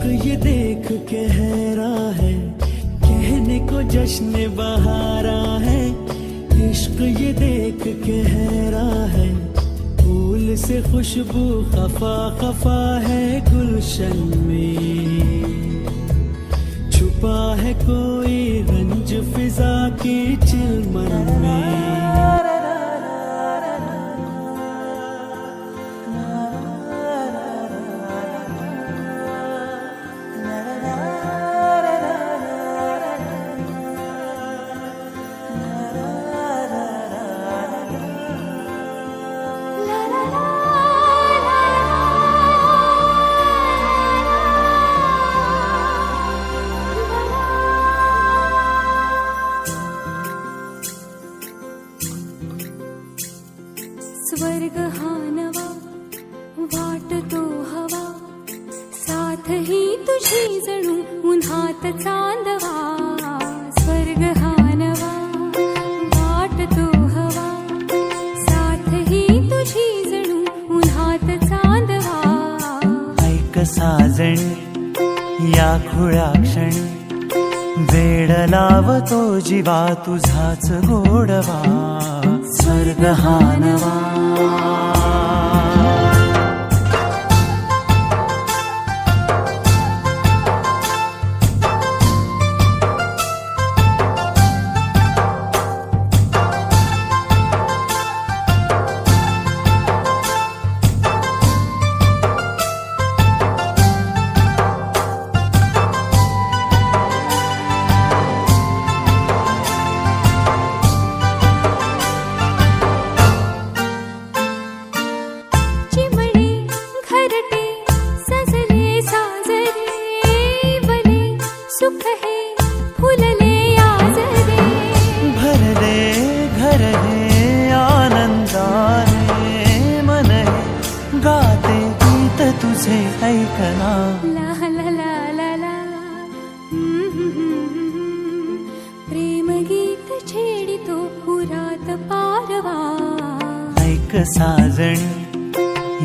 इश्क ये देख के हैरा है। कहने को जश्न बहारा है। इश्क ये देख के हैरा है। फूल से खुशबू खफा खफा है गुलशन में। छुपा है कोई रंज फिजा के चिलमन में। तुझी जणू उन्हात चांदवा स्वर्ग हा नवा वाटतो हवा. साथ ही तुझी जणू उन्हात चांदवा. ऐक साजणी या खुळ्या क्षणी. वेळ लावतो जीवा तुझाच गोडवा. स्वर्ग हा नवा प्रेम गीत छेडितो पुरात पारवा. ऐक साजणी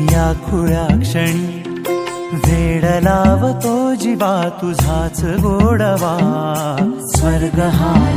या खुळ्या क्षणी. वेड लावतो जीवा तुझाच गोडवा. स्वर्ग हा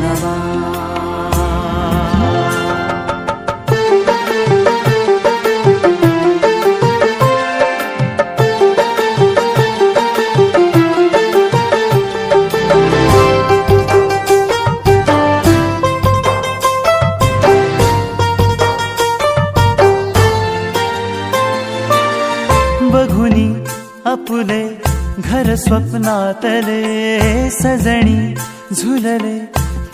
स्वप्नातले सजणी झुलले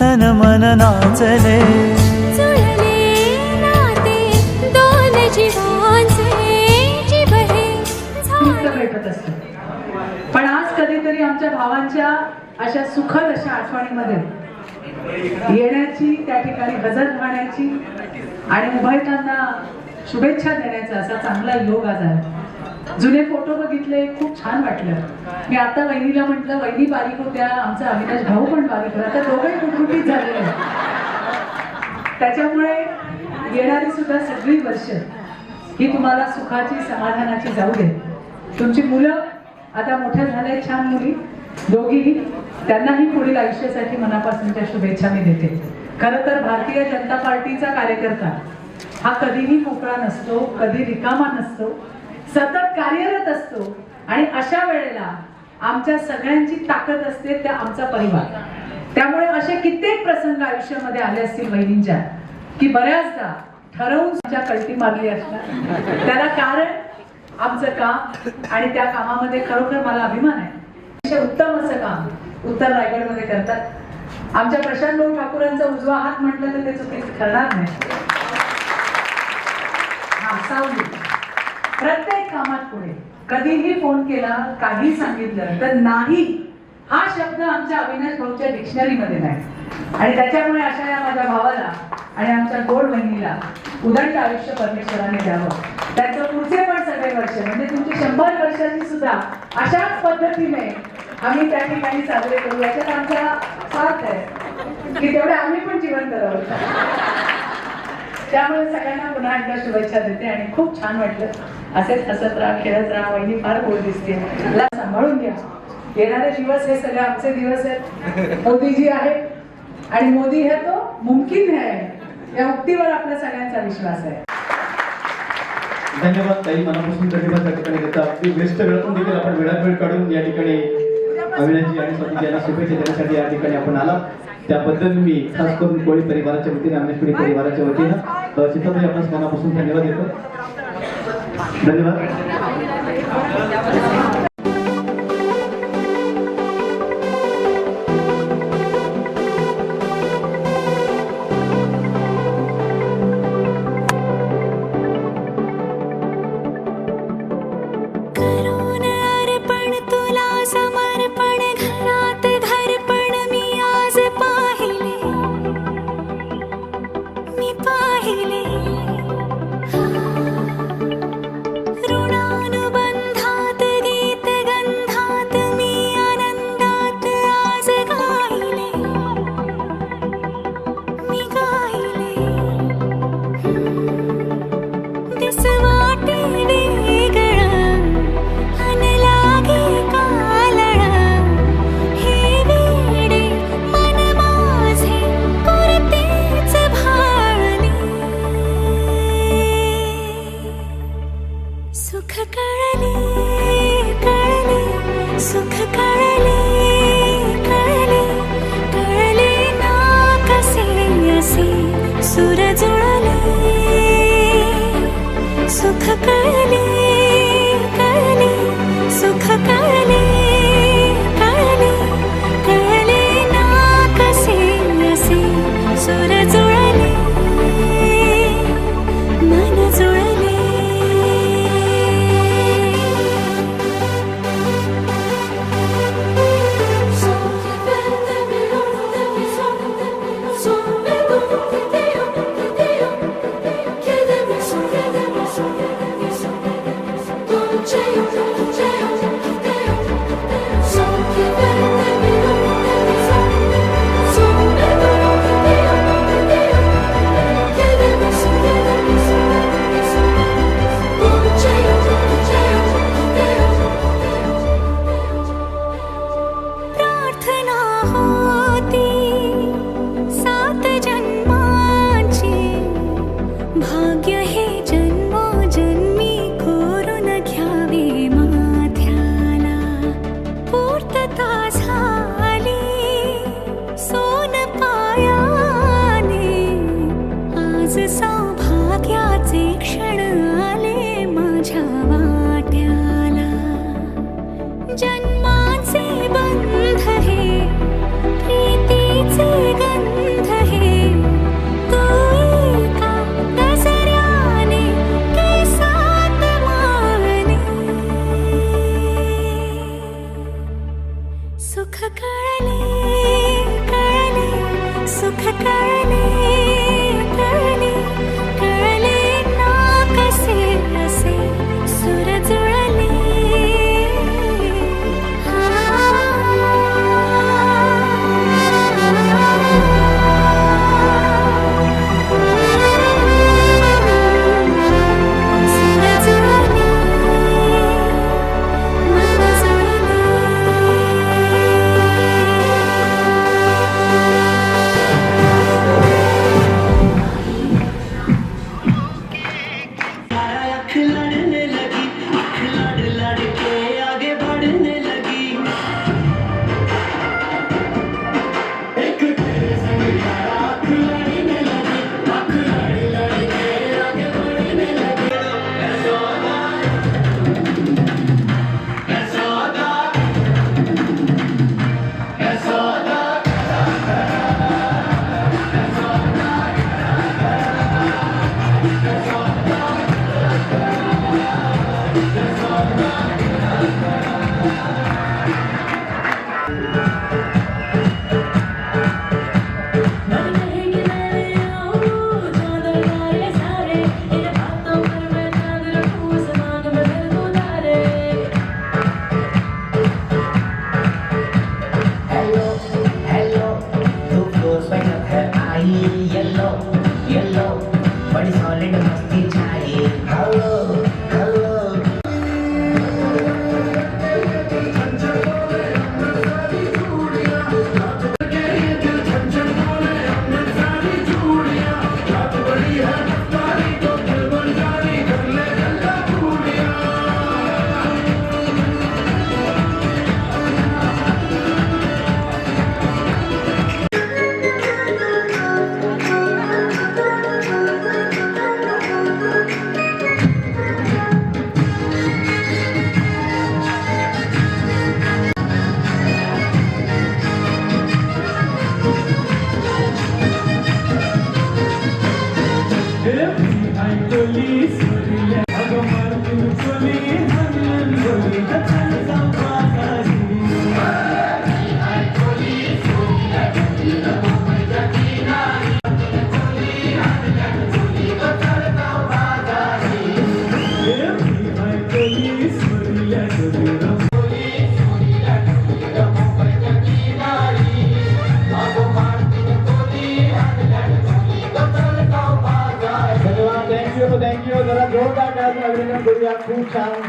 तन मन नाचले. हे पण आज कधीतरी आमच्या भावांच्या अशा सुखद अशा आठवणीमध्ये येण्याची त्या ठिकाणी हजर राहण्याची आणि उभयतांना शुभेच्छा देण्याचा असा चांगला योग आज आहे. जुने फोटो बघितले खूप छान वाटलं. मी आता वहिनीला म्हटलं वहिनी बारीक होत्या आमचा अविनाश भाऊ पण बारीक होता. तर दोघंही कुटुंबीत झालेले त्याच्यामुळे येणारी सुद्धा सगळी वर्ष ही तुम्हाला सुखाची समाधानाची जाऊ दे. तुमची मुलं आता मोठ्या झाल्या छान मुली दोघीही त्यांनाही पुढील आयुष्यासाठी मनापासूनच्या शुभेच्छा मी देते. खरं तर भारतीय जनता पार्टीचा कार्यकर्ता हा कधीही मोकळा नसतो कधी रिकामा नसतो सतत कार्यरत असतो आणि अशा वेळेला आमच्या सगळ्यांची ताकद असते त्या आमचा परिवार. त्यामुळे असे कित्येक प्रसंग आयुष्यामध्ये आले असतील बहिणींच्या की बऱ्याचदा ठरवून कळती मारली असणार. त्याला कारण आमचं काम आणि त्या कामामध्ये खरोखर मला अभिमान आहे. अतिशय उत्तम असं काम उत्तर रायगडमध्ये करतात. आमच्या प्रशांत भाऊ ठाकूरांचा उजवा हात म्हटलं तर ते चुकीच करणार नाही. हा सावली. प्रत्येक कामात पुढे. कधीही फोन केला काही सांगितलं तर नाही. हा शब्द आमच्या अविनाश भाऊच्या डिक्शनरीमध्ये नाही. आणि त्याच्यामुळे अशा या माझ्या भावाला आणि आमच्या गोड बहिणीला उदंड आयुष्य परमेश्वराने द्यावं. त्याचं पुढचे पण सगळे वर्ष म्हणजे तुमची शंभर वर्षाची सुद्धा अशाच पद्धतीने आम्ही त्या ठिकाणी साजरे करू. याच्यात आमचा साथ आहे की तेवढे आम्ही पण जीवन करावं त्यामुळे सगळ्यांना पुन्हा एकदा शुभेच्छा देते आणि खूप छान वाटलं. असेच हसत राहा खेळत राहा वहिनी फार गोड दिसते. मला सांभाळून घ्या. येणारे दिवस हे सगळे आमचे दिवस आहेत. मोदीजी आहे आणि मोदी हे तो मुमकिन है या उक्तीवर आपल्या सगळ्यांचा विश्वास आहे. धन्यवाद ताई. मनापासून धन्यवाद त्या ठिकाणी देता अगदी व्यस्त वेळातून देखील आपण वेळात वेळ काढून या ठिकाणी अविनाशजी आणि स्वातीजी यांना शुभेच्छा देण्यासाठी या ठिकाणी आपण आला त्याबद्दल मी खास करून कोळी परिवाराच्या वतीने अमेश परिवाराच्या वतीनं चित्रपती आपण मनापासून धन्यवाद देतो. धन्यवाद सुर जुळले सुख कळले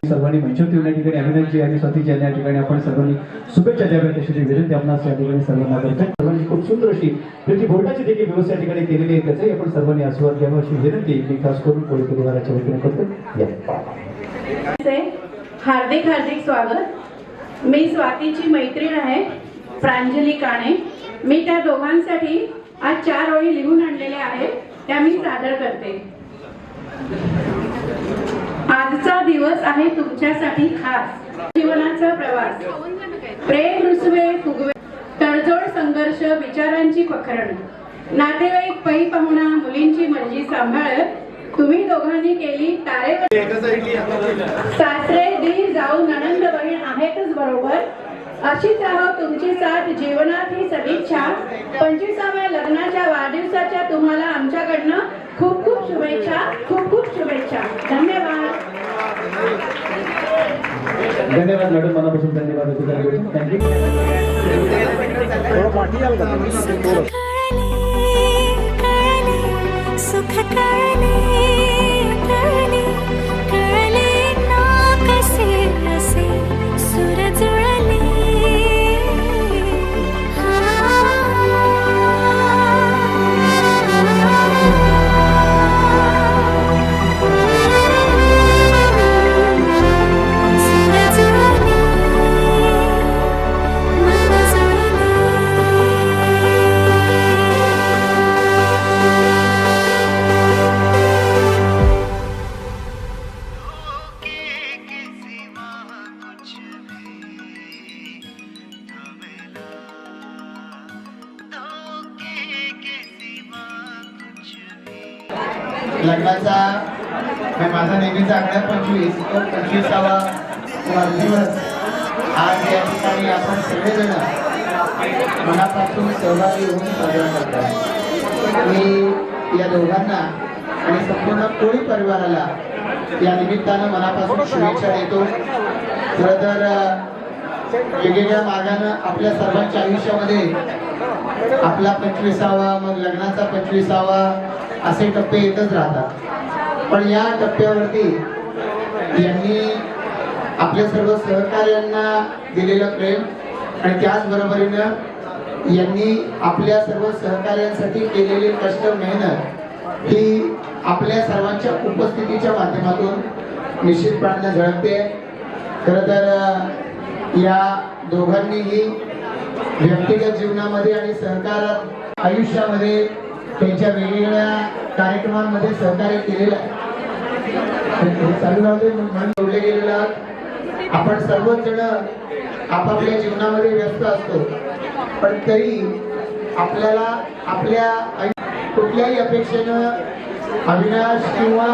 सर्वांनी मंचवती या ठिकाणी अभिनंदनची आणि स्वातीजी या ठिकाणी आपण सर्वांनी शुभेच्छा द्याव्या अशी विनंती आपणास या ठिकाणी सर्वांना करतो. सर्वांनी खूप सुंदर अशी त्याची बोर्डाची देखील व्यवस्था या ठिकाणी केलेली आहे. त्याचाही आपण सर्वांनी आस्वाद घ्यावा अशी विनंती मी खास करून कोळी परिवाराच्या वतीने करतो. हार्दिक हार्दिक स्वागत. मी स्वातीची मैत्रीण आहे प्रांजली काणे. मी त्या दोघांसाठी आज चार ओळी लिहून आणलेल्या आहेत त्या मी सादर करते. आजचा दिवस आहे तुमच्यासाठी खास. जीवनाचा प्रवास. प्रेम रुसवे फुगवे तडजोड संघर्ष विचारांची पखरण. नातेवाईक पै पाहुणा मुलींची मर्जी सांभाळत तुम्ही दोघांनी केली तारे सासरे दीर जाऊ नणंद बहीण आहेतच बरोबर. अशीच आहो तुमची साथ. जीवनात ही सदिच्छा. पंचवीसाव्या लग्नाच्या वाढदिवसाच्या तुम्हाला आमच्याकडनं खूप खूप शुभेच्छा. खूप खूप शुभेच्छा. धन्यवाद. धन्यवाद मॅडम मनापासून धन्यवाद. थँक्यू सुख लग्नाचा माझा नेहमीचा आकडा पंचवीस तो पंचवीसावा वाढदिवस. आज या ठिकाणी आपण सगळेजण मनापासून सहभागी होऊन साजरा करतात मी या दोघांना आणि संपूर्ण कोळी परिवाराला या निमित्तानं मनापासून शुभेच्छा देतो. खरं तर वेगवेगळ्या मार्गानं आपल्या सर्वांच्या आयुष्यामध्ये आपला पंचवीसावा मग लग्नाचा पंचवीसावा असे टप्पे येतच राहतात. पण या टप्प्यावरती यांनी आपल्या सर्व सहकार्यांना दिलेलं प्रेम आणि त्याचबरोबरीनं यांनी आपल्या सर्व सहकार्यांसाठी केलेली कष्ट मेहनत ही आपल्या सर्वांच्या उपस्थितीच्या माध्यमातून निश्चितपणाने झळकते. खरं तर या दोघांनीही व्यक्तिगत जीवनामध्ये आणि सहकार आयुष्यामध्ये त्यांच्या वेगवेगळ्या कार्यक्रमांमध्ये सहकार्य केलेलं आहे चालू म्हणून जोडले गेलेलं आहात. आपण सर्वच जण आपापल्या जीवनामध्ये व्यस्त असतो पण तरी आपल्याला आपल्या कुठल्याही अपेक्षेनं अविनाश किंवा